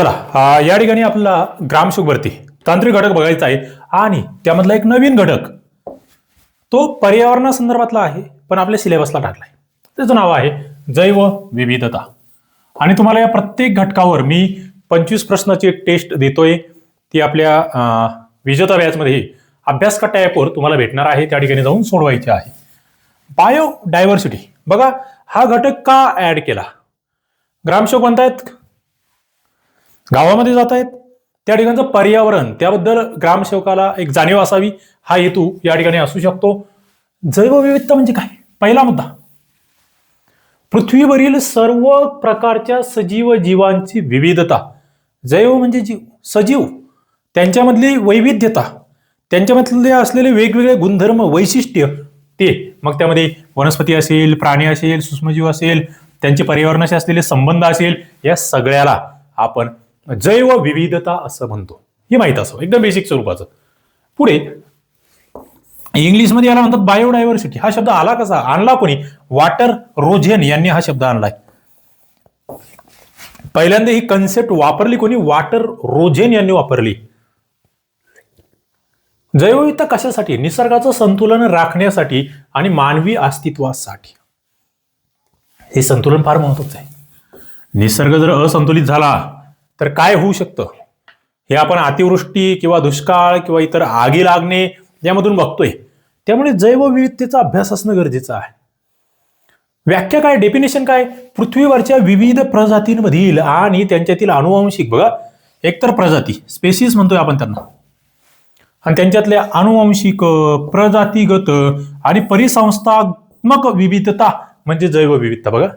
चला या ठिकाणी आपला ग्रामशुक भरती तांत्रिक घटक बघायचा आहे आणि त्यामधला एक नवीन घटक तो पर्यावरणासंदर्भातला आहे पण आपल्या सिलेबसला टाकलाय. त्याचं नाव आहे जैव विविधता. आणि तुम्हाला या प्रत्येक घटकावर मी पंचवीस प्रश्नाची एक टेस्ट देतोय. ती आपल्या विजेता व्याजमध्ये अभ्यास कट्टा ॲपवर तुम्हाला भेटणार आहे. त्या ठिकाणी जाऊन सोडवायचे आहे. बायोडायव्हर्सिटी बघा हा घटक का ऍड केला? ग्रामशोक म्हणतायत गावामध्ये जात आहेत. त्या ठिकाणचं पर्यावरण त्याबद्दल ग्रामसेवकाला एक जाणीव असावी हा हेतू या ठिकाणी असू शकतो. जैवविविधता म्हणजे काय? पहिला मुद्दा. पृथ्वीवरील सर्व प्रकारच्या सजीव जीवांची विविधता. जैव म्हणजे जीव सजीव. त्यांच्यामधली वैविध्यता. त्यांच्यामधले असलेले वेगवेगळे गुणधर्म वैशिष्ट्य ते. मग त्यामध्ये वनस्पती असेल प्राणी असेल सूक्ष्मजीव असेल त्यांचे पर्यावरणाशी असलेले संबंध असेल या सगळ्याला आपण जैव विविधता असं म्हणतो. हे माहीत असं एकदम बेसिक स्वरूपाचं. पुढे इंग्लिशमध्ये याला म्हणतात बायोडायव्हर्सिटी हा शब्द आला कसा? आणला कोणी? वॉटर रोझेन यांनी हा शब्द आणलाय. पहिल्यांदा ही कन्सेप्ट वापरली कोणी? वॉटर रोझेन यांनी वापरली. जैवविविधता कशासाठी? निसर्गाचं संतुलन राखण्यासाठी आणि मानवी अस्तित्वासाठी. हे संतुलन फार महत्वाचं आहे. निसर्ग जर असंतुलित झाला तर काय होऊ शकतं? हे आपण अतिवृष्टी किंवा दुष्काळ किंवा इतर आगी लागणे यामधून बघतोय. त्यामुळे जैवविविधतेचा अभ्यास असणं गरजेचं आहे. व्याख्या काय? डेफिनेशन काय? पृथ्वीवरच्या विविध प्रजातींमधील आणि त्यांच्यातील अनुवांशिक बघा एकतर प्रजाती स्पेसिस म्हणतोय आपण त्यांना. आणि त्यांच्यातल्या अनुवांशिक प्रजातीगत आणि परिसंस्थात्मक विविधता म्हणजे जैवविविधता बघा.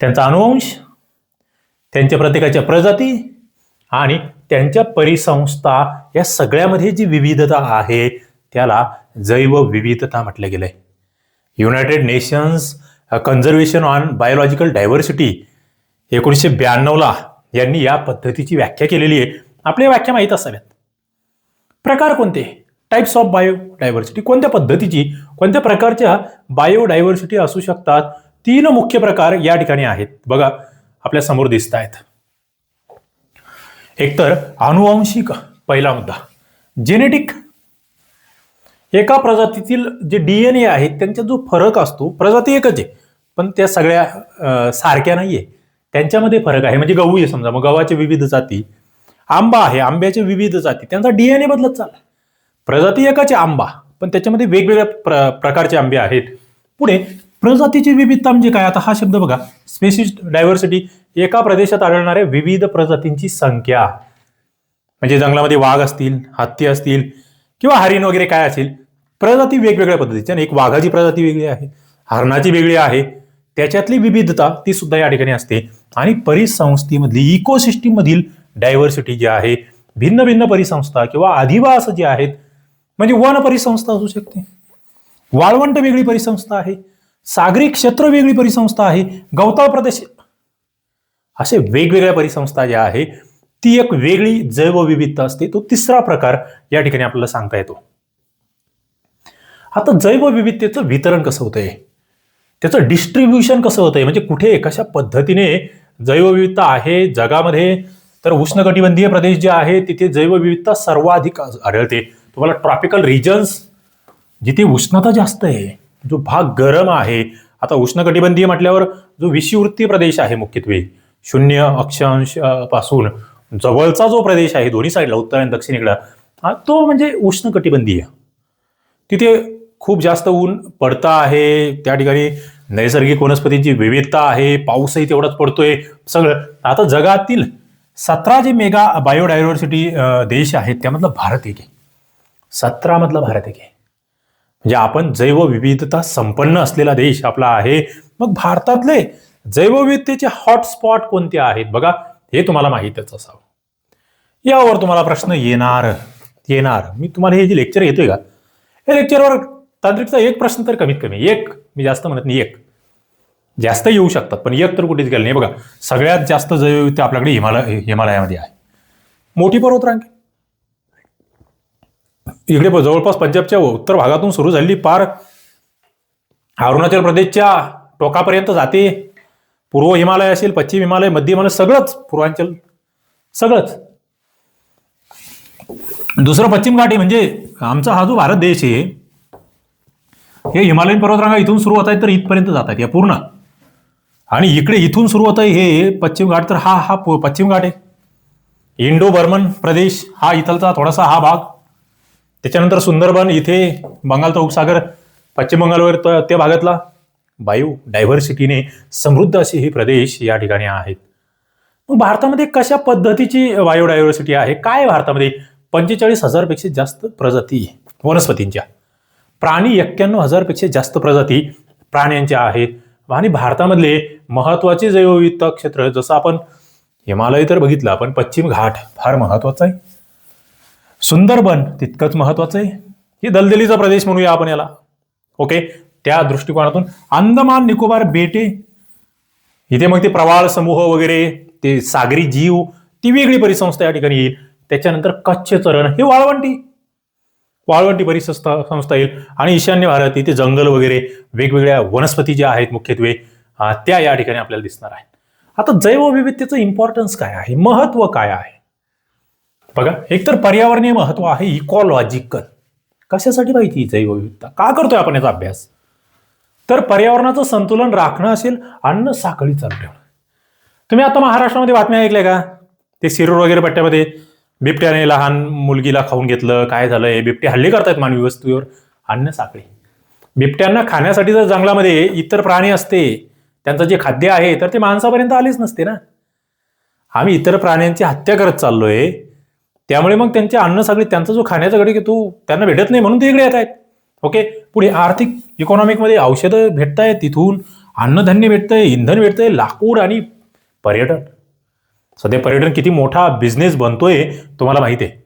त्यांचा अनुवंश त्यांच्या प्रत्येकाच्या प्रजाती आणि त्यांच्या परिसंस्था या सगळ्यामध्ये जी विविधता आहे त्याला जैवविविधता म्हटलं आहे United Nations conservation on biological diversity एकोणीसशे ब्याण्णवला यांनी या पद्धतीची व्याख्या केलेली आहे. आपल्या व्याख्या माहीत असाव्यात. प्रकार कोणते? टाईप्स ऑफ बायो डायव्हर्सिटी कोणत्या पद्धतीची? कोणत्या प्रकारच्या बायोडायव्हर्सिटी असू शकतात? तीन मुख्य प्रकार या ठिकाणी आहेत. बघा आपल्यासमोर दिसत आहेत एकतर अनुवांशिक पहिला मुद्दा. जेनेटिक एका प्रजातीतील जे डीएनए आहेत त्यांचा जो फरक असतो प्रजाती एकच आहे पण त्या सगळ्या सारख्या नाहीये. त्यांच्यामध्ये फरक आहे. म्हणजे गहू आहे समजा मग गव्हाचे विविध जाती. आंबा आहे आंब्याच्या विविध जाती. त्यांचा डीएनए बदलत चालला प्रजाती एकाचे आंबा पण त्याच्यामध्ये वेगवेगळ्या प्र प्रकारचे आंबे आहेत. पुढे प्रजातीची विविधता म्हणजे काय? आता हा शब्द बघा. स्पेसिस डायव्हर्सिटी एका प्रदेशात आढळणाऱ्या विविध प्रजातींची संख्या. म्हणजे जंगलामध्ये वाघ असतील हत्ती असतील किंवा हरिण वगैरे काय असेल प्रजाती वेगवेगळ्या पद्धतीच्या आणि एक वाघाची प्रजाती वेगळी आहे हरणाची वेगळी आहे. त्याच्यातली विविधता ती सुद्धा या ठिकाणी असते. आणि परिसंस्थेमधली इकोसिस्टीम मधील डायव्हर्सिटी जी आहे भिन्न भिन्न परिसंस्था किंवा अधिवास जे आहेत म्हणजे वन परिसंस्था असू शकते. वाळवंट वेगळी परिसंस्था आहे. सागरी क्षेत्र वेगळी परिसंस्था आहे. गवताळ प्रदेश असे वेगवेगळ्या परिसंस्था ज्या आहे ती एक वेगळी जैवविविधता असते. तो तिसरा प्रकार या ठिकाणी आपल्याला सांगता येतो. आता जैवविविधतेचं वितरण कसं होतंय? त्याचं डिस्ट्रीब्युशन कसं होतंय? म्हणजे कुठे कशा पद्धतीने जैवविविधता आहे जगामध्ये? तर उष्णकटिबंधीय प्रदेश जे आहे तिथे जैवविविधता सर्वाधिक आढळते. तुम्हाला ट्रॉपिकल रिजन्स जिथे उष्णता जास्त आहे जो भाग गरम आहे आता उष्णकटिबंधीय म्हटल्यावर जो विषुवृत्तीय प्रदेश आहे मुख्यत्वे शून्य अक्षांशपासून जवळचा जो प्रदेश आहे दोन्ही साईडला उत्तर आणि दक्षिणेकडं हा, तो म्हणजे उष्णकटिबंधीय. तिथे खूप जास्त ऊन पडतं आहे त्या ठिकाणी नैसर्गिक वनस्पतींची विविधता आहे पाऊसही तेवढाच पडतोय सगळं. आता जगातील सतरा जे मेगा बायोडायव्हर्सिटी देश आहेत त्यामधला भारत एक आहे. सतरा मधला भारत एक आहे. म्हणजे आपण जैवविविधता संपन्न असलेला देश आपला आहे. मग भारतातले जैवविविधतेचे हॉटस्पॉट कोणते आहेत? बघा हे तुम्हाला माहीतच असावं. यावर तुम्हाला प्रश्न येणार येणार. मी तुम्हाला हे जे लेक्चर घेतोय का? या लेक्चरवर तांत्रिकचा एक प्रश्न तर कमीत कमी एक. मी जास्त म्हणत नाही एक. जास्त येऊ शकतात पण एक तर कुठेच गेलं नाही. बघा सगळ्यात जास्त जैवविविधता आपल्याकडे हिमालय हिमालयामध्ये आहे. मोठी पर्वतरांग. इकडे जवळपास पंजाबच्या उत्तर भागातून सुरू झालेली पार अरुणाचल प्रदेशच्या टोकापर्यंत जाते. पूर्व हिमालय असेल पश्चिम हिमालय मध्य हिमालय सगळंच पूर्वांचल सगळंच. दुसरं पश्चिम घाट आहे म्हणजे आमचा हा जो भारत देश आहे हे हिमालयन पर्वतरांगा इथून सुरू होत आहेत तर इथपर्यंत जात आहेत या पूर्ण. आणि इकडे इथून सुरू होत आहे हे पश्चिम घाट तर हा हा पश्चिम घाट आहे. इंडो बर्मन प्रदेश हा इथलचा थोडासा हा भाग. त्याच्यानंतर सुंदरबन इथे बंगालचा उपसागर पश्चिम बंगालवर त्या भागातला बायो डायव्हर्सिटीने समृद्ध असे हे प्रदेश या ठिकाणी आहेत. मग भारतामध्ये कशा पद्धतीची बायोडायव्हर्सिटी आहे? काय आहे भारतामध्ये? पंचेचाळीस हजारपेक्षा जास्त प्रजाती वनस्पतींच्या. प्राणी एक्क्याण्णव हजारपेक्षा जास्त प्रजाती प्राण्यांच्या आहेत. आणि भारतामधले महत्त्वाचे जैवविविधता क्षेत्र जसं आपण हिमालय तर बघितलं आपण पश्चिम घाट फार महत्त्वाचा आहे. सुंदरबन तितकंच महत्वाचं आहे. हे दलदलीचा प्रदेश म्हणूया आपण याला. ओके त्या दृष्टिकोनातून अंदमान निकोबार बेटे इथे मग ते प्रवाळ समूह वगैरे ते सागरी जीव ती वेगळी परिसंस्था या ठिकाणी येईल. त्याच्यानंतर कच्छ चरण हे वाळवंटी. वाळवंटी परिसंस्था संस्था येईल. आणि ईशान्य भारत इथे जंगल वगैरे वेगवेगळ्या वनस्पती ज्या आहेत मुख्यत्वे त्या या ठिकाणी आपल्याला दिसणार आहेत. आता जैवविविधतेचं इम्पॉर्टन्स काय आहे? महत्त्व काय आहे? बघा एकतर पर्यावरणीय महत्त्व आहे इकॉलॉजिकल कशासाठी माहिती ही जैवविविधता का करतोय आपण याचा अभ्यास? तर पर्यावरणाचं संतुलन राखणं असेल अन्न साखळी चालू ठेवणं तुम्ही आता महाराष्ट्रामध्ये बातम्या ऐकल्या का? ते शिरूर वगैरे पट्ट्यामध्ये बिबट्याने लहान मुलगीला खाऊन घेतलं काय झालंय? बिबटे हल्ले करतायत मानवी वस्तूवर अन्न साखळी. बिबट्यांना खाण्यासाठी जर जंगलामध्ये इतर प्राणी असते त्यांचं जे खाद्य आहे तर ते माणसापर्यंत आलेच नसते ना. आम्ही इतर प्राण्यांची हत्या करत चाललोय त्यामुळे मग त्यांचे अन्न सगळे त्यांचा जो खाण्याचा गडी तो त्यांना भेटत नाही म्हणून ते इकडे येत आहेत. ओके पुढे आर्थिक इकॉनॉमिकमध्ये औषधं भेटत आहेत तिथून अन्नधान्य भेटतंय इंधन भेटतंय लाकूड आणि पर्यटन. सध्या पर्यटन किती मोठा बिझनेस बनतोय तुम्हाला माहिती आहे.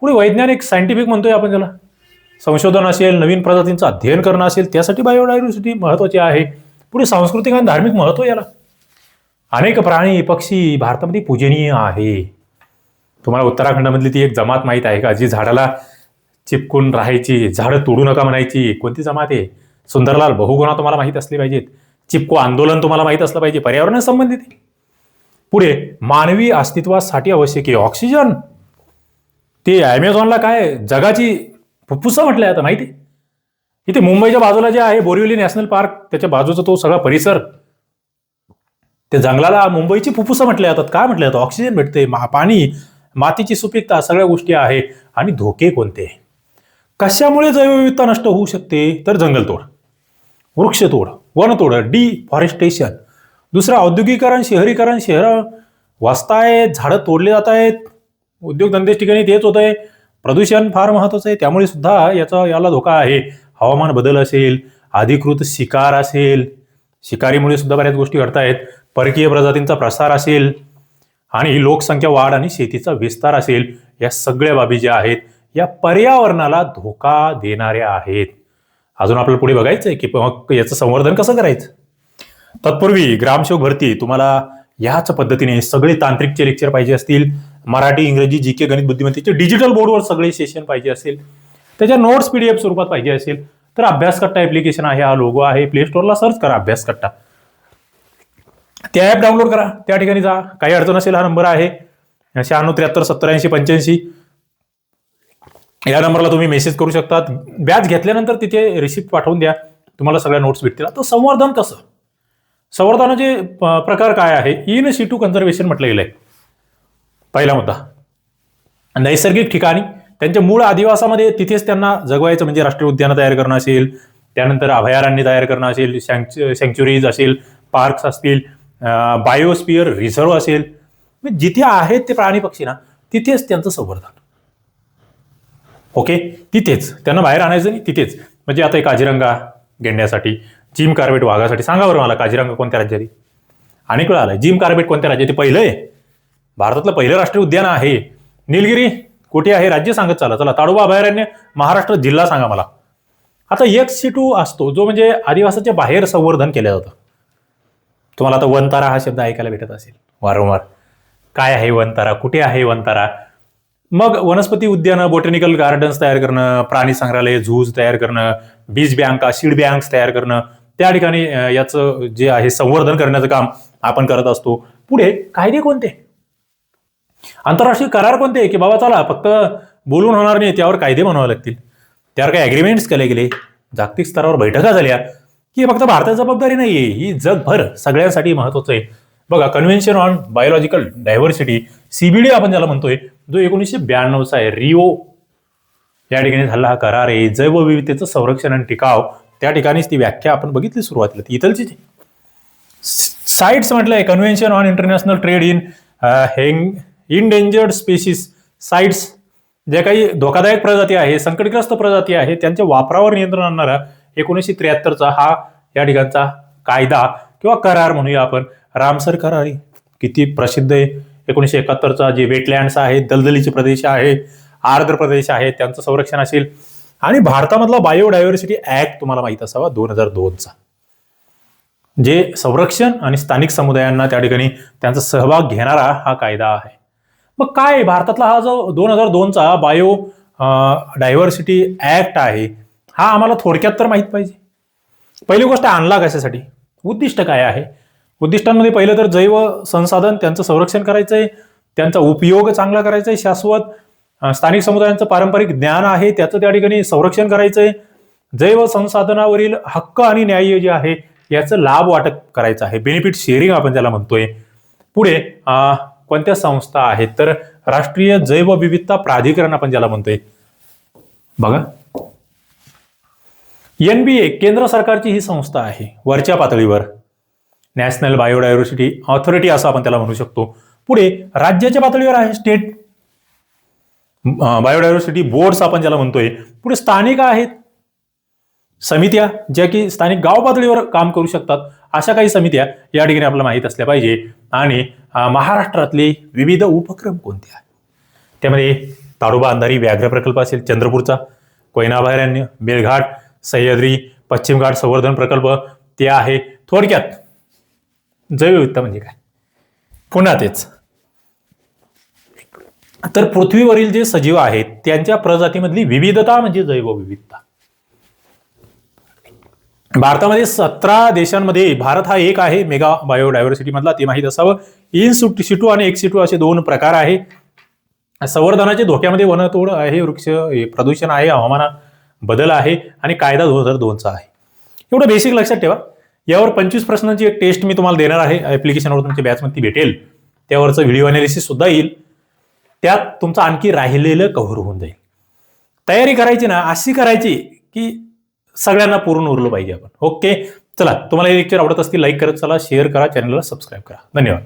पुढे वैज्ञानिक सायंटिफिक म्हणतोय आपण त्याला. संशोधन असेल नवीन प्रजातींचं अध्ययन करणं असेल त्यासाठी बायोडायव्हर्सिटी महत्वाची आहे. पुढे सांस्कृतिक आणि धार्मिक महत्त्व आहे याला. अनेक प्राणी पक्षी भारतामध्ये पूजनीय आहे. तुम्हाला उत्तराखंडमधली ती एक जमात माहीत आहे का? जी झाडाला चिपकून राहायची झाडं तोडू नका म्हणायची. कोणती जमात आहे? सुंदरलाल बहुगुणा तुम्हाला माहीत असली पाहिजेत. चिपको आंदोलन तुम्हाला माहीत असलं पाहिजे पर्यावरण संबंधित आहे. पुढे मानवी अस्तित्वासाठी आवश्यक आहे ऑक्सिजन. ते ॲमेझॉनला काय जगाची फुप्फुसं म्हटलंय आता माहिती? इथे मुंबईच्या बाजूला जे आहे बोरिवली नॅशनल पार्क त्याच्या बाजूचा तो सगळा परिसर. त्या जंगलाला मुंबईची फुप्फुसं म्हटले जातात काय म्हटलं जातं ऑक्सिजन भेटते पाणी मातीची सुपीकता सगळ्या गोष्टी आहे आणि धोके कोणते? कशामुळे जैवविविधता नष्ट होऊ शकते? तर जंगलतोड वृक्षतोड वनतोड डिफॉरेस्टेशन. दुसरं औद्योगिकरण शहरीकरण शहरं वसतायत झाडं तोडले जात आहेत उद्योगधंदे ठिकाणी तेच होत आहे प्रदूषण फार महत्वाचं आहे. त्यामुळे सुद्धा याचा याला धोका आहे. हवामान बदल असेल अधिकृत शिकार असेल. शिकारीमुळे सुद्धा बऱ्याच गोष्टी घडत आहेत परकीय प्रजातींचा प्रसार असेल. आणि लोकसंख्या वाढ आणि शेतीचा विस्तार असेल या सगळ्या बाबी ज्या आहेत या पर्यावरणाला धोका देणाऱ्या आहेत. अजून आपल्याला पुढे बघायचं आहे की मग याचं संवर्धन कसं करायचं? तत्पूर्वी ग्रामसेवक भरती तुम्हाला याच पद्धतीने सगळे तांत्रिकचे लेक्चर पाहिजे असतील. मराठी इंग्रजी जी के गणित बुद्धिमत्तेचे डिजिटल बोर्डवर सगळे सेशन पाहिजे असेल. त्याच्या नोट्स पीडीएफ स्वरूपात पाहिजे असेल. तर अभ्यास कट्टा ऍप्लिकेशन आहे हा लोगो आहे. प्ले स्टोअरला सर्च करा अभ्यास कट्टा त्या ॲप डाउनलोड करा. त्या ठिकाणी जा. काही अडचण असेल हा नंबर आहे. शहाण्णव त्र्याहत्तर सत्तर ऐंशी पंच्याऐंशी. या नंबरला तुम्ही मेसेज करू शकतात. बॅच घेतल्यानंतर तिथे रिसिप्ट पाठवून द्या. तुम्हाला सगळ्या नोट्स भेटतील. आता संवर्धन कसं? संवर्धनाचे प्रकार काय आहे? इन सिटू कन्झर्वेशन म्हटलं गेलंय. पहिला मुद्दा. नैसर्गिक ठिकाणी. त्यांच्या मूळ आदिवासामध्ये तिथेच त्यांना जगवायचं म्हणजे राष्ट्रीय उद्यानं तयार करणं असेल. त्यानंतर अभयारण्य तयार करणं असेल. सँक्च्युरीज असेल. पार्क्स असतील. बायोस्पियर रिझर्व असेल. म्हणजे जिथे आहेत ते प्राणी पक्षी ना तिथेच त्यांचं संवर्धन. ओके तिथेच. त्यांना बाहेर आणायचं नाही तिथेच. म्हणजे आता एक काजीरंगा गेंड्यासाठी जिम कार्बेट वाघासाठी सांगा बरं मला काजीरंगा कोणत्या राज्यात आहे? अनेक वेळा आलाय. जिम कार्बेट कोणत्या राज्यात ते पहिलं आहे भारतातलं पहिलं राष्ट्रीय उद्यान आहे. निलगिरी कुठे आहे? राज्य सांगत चला. चला ताडोबा अभयारण्य महाराष्ट्र जिल्हा सांगा मला. आता एक सिटू असतो जो म्हणजे आदिवासाच्या बाहेर संवर्धन केलं जातं. तुम्हाला आता वनतारा हा शब्द ऐकायला भेटत असेल. वारंवार. काय आहे वनतारा? कुठे आहे वनतारा? मग वनस्पती उद्यानं बोटॅनिकल गार्डन्स तयार करणं प्राणी संग्रहालय झूज तयार करणं बीज बँका सीड बँक्स तयार करणं त्या ठिकाणी याचं जे आहे संवर्धन करण्याचं काम आपण करत असतो. पुढे कायदे कोणते? आंतरराष्ट्रीय करार कोणते? की बाबा चला फक्त बोलून होणार नाही त्यावर कायदे बनवावे लागतील. त्यावर काही अग्रीमेंट्स केले गेले? जागतिक स्तरावर बैठका झाल्या. की हे फक्त भारताची जबाबदारी नाही आहे ही जगभर सगळ्यांसाठी महत्वाचं आहे. बघा convention on biological diversity CBD आपण ज्याला म्हणतोय जो एकोणीसशे ब्याण्णवचा आहे. रिओ या ठिकाणी झाला हा करार आहे. जैवविविधतेचं संरक्षण आणि टिकाव त्या ठिकाणीच ती व्याख्या आपण बघितली सुरुवातीला. ती इथलची आहे. साईट्स म्हटलंय convention on international trade in hang endangered species CITES ज्या काही धोकादायक प्रजाती आहे संकटग्रस्त प्रजाती आहे त्यांच्या वापरावर नियंत्रण आणणारा एकोणीसशे त्र्याहत्तरचा हा या ठिकाणचा कायदा किंवा करार म्हणूया आपण. रामसर करार किती प्रसिद्ध आहे. एकोणीसशे एकाहत्तरचा जे वेटलँड्स आहेत दलदलीचे प्रदेश आहे आर्द्र प्रदेश आहे त्यांचं संरक्षण असेल. आणि भारतामधला बायोडायव्हर्सिटी ऍक्ट तुम्हाला माहीत असावा दोन हजार दोनचा. जे संरक्षण आणि स्थानिक समुदायांना त्या ठिकाणी त्यांचा सहभाग घेणारा हा कायदा आहे. मग काय आहे? भारतातला हा जो दोन हजार दोनचा बायो डायव्हर्सिटी ऍक्ट आहे हा आम्हाला थोडक्यात तर माहीत पाहिजे. पहिली गोष्ट आणला कशासाठी उद्दिष्ट काय आहे? उद्दिष्टांमध्ये पहिलं तर जैव संसाधन त्यांचं संरक्षण करायचं आहे त्यांचा उपयोग चांगला करायचा आहे शाश्वत स्थानिक समुदायांचं पारंपरिक ज्ञान आहे त्याचं त्या ठिकाणी संरक्षण करायचं आहे जैव संसाधनावरील हक्क आणि न्याय जे आहे याचं लाभ वाटप करायचं आहे. बेनिफिट शेअरिंग आपण त्याला म्हणतोय. पुढे कोणत्या संस्था आहेत? तर राष्ट्रीय जैवविविधता प्राधिकरण आपण ज्याला म्हणतोय. बघा. एन बी ए केंद्र सरकारची ही संस्था आहे. वरच्या पातळीवर. नॅशनल बायोडायव्हर्सिटी ऑथॉरिटी असं आपण त्याला म्हणू शकतो. पुढे राज्याच्या पातळीवर आहे स्टेट बायोडायव्हर्सिटी बोर्ड्स आपण ज्याला म्हणतोय. पुढे स्थानिक आहेत. समित्या ज्या की स्थानिक गाव पातळीवर काम करू शकतात. अशा काही समित्या या ठिकाणी आपल्याला माहीत असल्या पाहिजे. आणि महाराष्ट्रातले विविध उपक्रम कोणते आहेत? त्यामध्ये ताडोबा अंधारी व्याघ्र प्रकल्प असेल चंद्रपूरचा कोयना अभयारण्य बेलघाट सह्याद्री पश्चिम घाट संवर्धन प्रकल्प ते आहे थोडक्यात. जैवविविधता म्हणजे काय? पुन्हा तेच. तर पृथ्वीवरील जे सजीव आहेत त्यांच्या प्रजातीमधली विविधता म्हणजे जैवविविधता. भारतामध्ये सतरा देशांमध्ये भारत हा एक आहे मेगा बायोडायव्हर्सिटी मधला ते माहीत असावं. इन सिटू आणि एक सिटू असे दोन प्रकार आहे. संवर्धनाचे धोक्यामध्ये वनतोड आहे वृक्ष प्रदूषण आहे हवामान बदल आहे आणि कायदा दोन हजार दोनचा आहे. एवढं बेसिक लक्षात ठेवा. यावर पंचवीस प्रश्नांची एक टेस्ट मी तुम्हाला देणार आहे. ॲप्लिकेशनवर तुमच्या बॅचमध्ये भेटेल. त्यावरचं व्हिडिओ अनालिसिस सुद्धा येईल. त्यात तुमचं आणखी राहिलेलं कव्हर होऊन जाईल. तयारी करायची ना अशी करायची की सगळ्यांना पूर्ण उरलं पाहिजे आपण. ओके चला तुम्हाला हे लेक्चर आवडत असतील लाईक करत चला शेअर करा चॅनलला सबस्क्राईब करा. धन्यवाद.